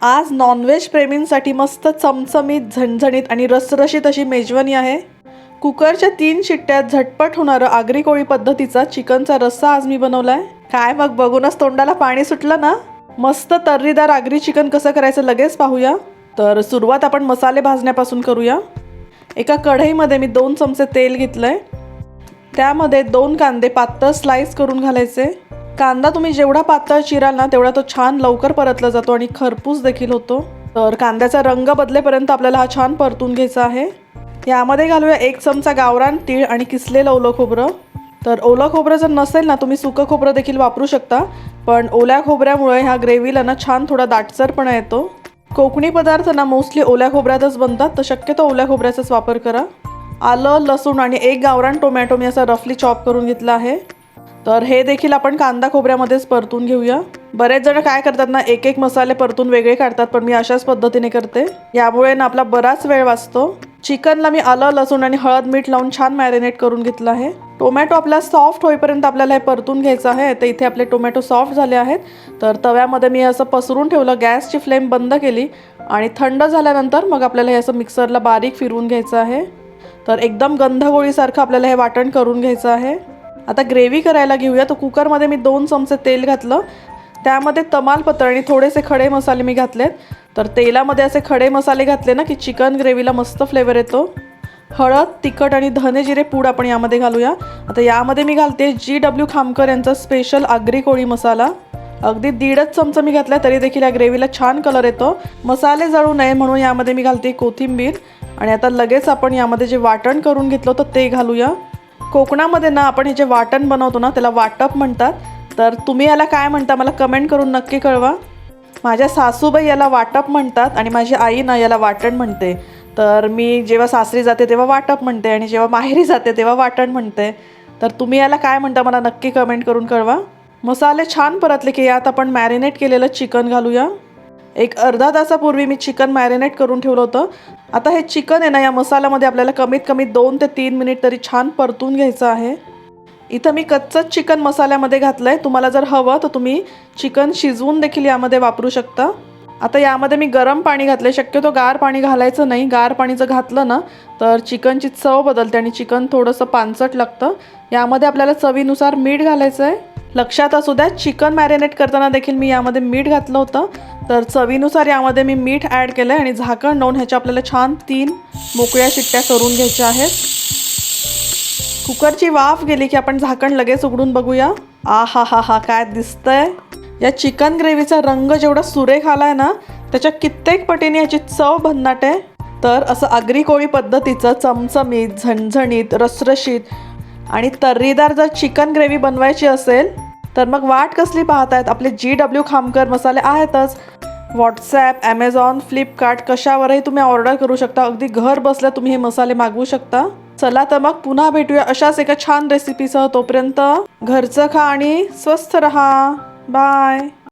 आज नॉनव्हेज प्रेमींसाठी मस्त चमचमीत झणझणीत आणि रसरशीत अशी मेजवानी आहे. कुकरच्या तीन शिट्ट्यात झटपट होणारं आगरी कोळी पद्धतीचा चिकनचा रस्सा आज मी बनवलाय. काय मग बघूनच तोंडाला पाणी सुटलं ना? मस्त तर्रीदार आगरी चिकन कसं करायचं लगेच पाहूया. तर सुरुवात आपण मसाले भाजण्यापासून करूया. एका कढईमध्ये मी दोन चमचे तेल घेतलंय. त्यामध्ये दोन कांदे पातळ स्लाईस करून घालायचे. कांदा तुम्ही जेवढा पातळ चिराल ना तेवढा तो छान लवकर परतला जातो आणि खरपूस देखील होतो. तर कांद्याचा रंग बदलेपर्यंत आपल्याला हा छान परतून घ्यायचा आहे. यामध्ये घालूया एक चमचा गावरान तीळ आणि किसलेलं ओलं खोबरं. तर ओलं खोबरं जर नसेल ना तुम्ही सुकं खोबरं देखील वापरू शकता. पण ओल्या खोबऱ्यामुळे ह्या ग्रेव्हीला ना छान थोडा दाटसरपणा येतो. कोकणी पदार्थ ना मोस्टली ओल्या खोबऱ्यातच बनतात तर शक्यतो ओल्या खोबऱ्याचाच वापर करा. आलं लसूण आणि एक गावरान टोमॅटो मी असा रफली चॉप करून घेतला आहे. तर हे देखील आपण कांदा खोबऱ्यामध्येच परतून घेऊया. बरेच जण काय करतात ना एक एक मसाले परतून वेगळे काढतात पण मी अशाच पद्धतीने करते. यामुळे ना आपला बराच वेळ वाचतो. चिकनला मी आलं लसूण आणि हळद मीठ लावून छान मॅरिनेट करून घेतलं आहे. टोमॅटो आपला सॉफ्ट होईपर्यंत आपल्याला हे परतून घ्यायचं आहे. तर इथे आपले टोमॅटो सॉफ्ट झाले आहेत. तर तव्यामध्ये मी असं पसरून ठेवलं गॅसची फ्लेम बंद केली आणि थंड झाल्यानंतर मग आपल्याला हे असं मिक्सरला बारीक फिरवून घ्यायचं आहे. तर एकदम गंधगोळीसारखं आपल्याला हे वाटण करून घ्यायचं आहे. आता ग्रेव्ही करायला घेऊया तर कुकरमध्ये मी दोन चमचे तेल घातलं. त्यामध्ये तमालपत्र आणि थोडेसे खडे मसाले मी घातलेत. तर तेलामध्ये असे खडे मसाले घातले ना की चिकन ग्रेव्हीला मस्त फ्लेवर येतो. हळद तिखट आणि धने जिरे पूड आपण यामध्ये घालूया. आता यामध्ये मी घालते जी डब्ल्यू खामकर यांचा स्पेशल आगरी कोळी मसाला. अगदी दीडच चमचा मी घातला तरी देखील या ग्रेव्हीला छान कलर येतो. मसाले जळू नये म्हणून यामध्ये मी घालते कोथिंबीर. आणि आता लगेच आपण यामध्ये जे वाटण करून घेतलं होतं ते घालूया. कोकणामध्ये ना आपण हे जे वाटण बनवतो ना त्याला वाटप म्हणतात. तर तुम्ही याला काय म्हणता? मला कमेंट करून नक्की कळवा. माझ्या सासूबाई याला वाटप म्हणतात आणि माझी आई ना याला वाटण म्हणते. तर मी जेव्हा सासरी जाते तेव्हा वाटप म्हणते आणि जेव्हा माहेरी जाते तेव्हा वाटण म्हणते. तर तुम्ही याला काय म्हणता? मला नक्की कमेंट करून कळवा. मसाले छान परतले की यात आपण मॅरिनेट केलेलं चिकन घालूया. एक अर्धा तासापूर्वी मी चिकन मॅरिनेट करून ठेवलं होतं. आता हे चिकन आहे ना या मसाल्यामध्ये आपल्याला कमीत कमी दोन ते तीन मिनिट तरी छान परतून घ्यायचं आहे. इथं मी कच्चंच चिकन मसाल्यामध्ये घातलं आहे तुम्हाला जर हवं तर तुम्ही चिकन शिजवून देखील यामध्ये वापरू शकता. आता यामध्ये मी गरम पाणी घातलं शक्यतो गार पाणी घालायचं नाही. गार पाणी जर घातलं ना तर चिकनची चव बदलते आणि चिकन थोडंसं पानसट लागतं. यामध्ये आपल्याला चवीनुसार मीठ घालायचं आहे लक्षात असू द्या चिकन मॅरिनेट करताना देखील मी यामध्ये मीठ घातलं होतं. तर चवीनुसार यामध्ये मी मीठ ॲड केलं आहे आणि झाकण लावून ह्याच्या आपल्याला छान तीन मोकळ्या शिट्ट्या करून घ्यायच्या आहेत. कुकरची वाफ गेली की आपण झाकण लगेच उघडून बघूया. आ हा हा हा काय दिसतंय. या चिकन ग्रेव्हीचा रंग जेवढा सुरेख आहे ना त्याच्या कित्येक पटीने याची चव भन्नाट. आहे तर असं आगरी कोळी पद्धतीचं चमचमीत झणझणीत रसरशीत आणि तर्रीदार जर चिकन ग्रेव्ही बनवायची असेल तर मग वाट कसली पाहतायत? आपले जी डब्ल्यू खामकर मसाले आहेतच. व्हॉट्सॲप ॲमेझॉन फ्लिपकार्ट कशावरही तुम्ही ऑर्डर करू शकता. अगदी घर बसल्या तुम्ही हे मसाले मागवू शकता. चला तर मग पुन्हा भेटूया अशाच एका छान रेसिपीसह तोपर्यंत. घरचं खा आणि स्वस्थ रहा. बाय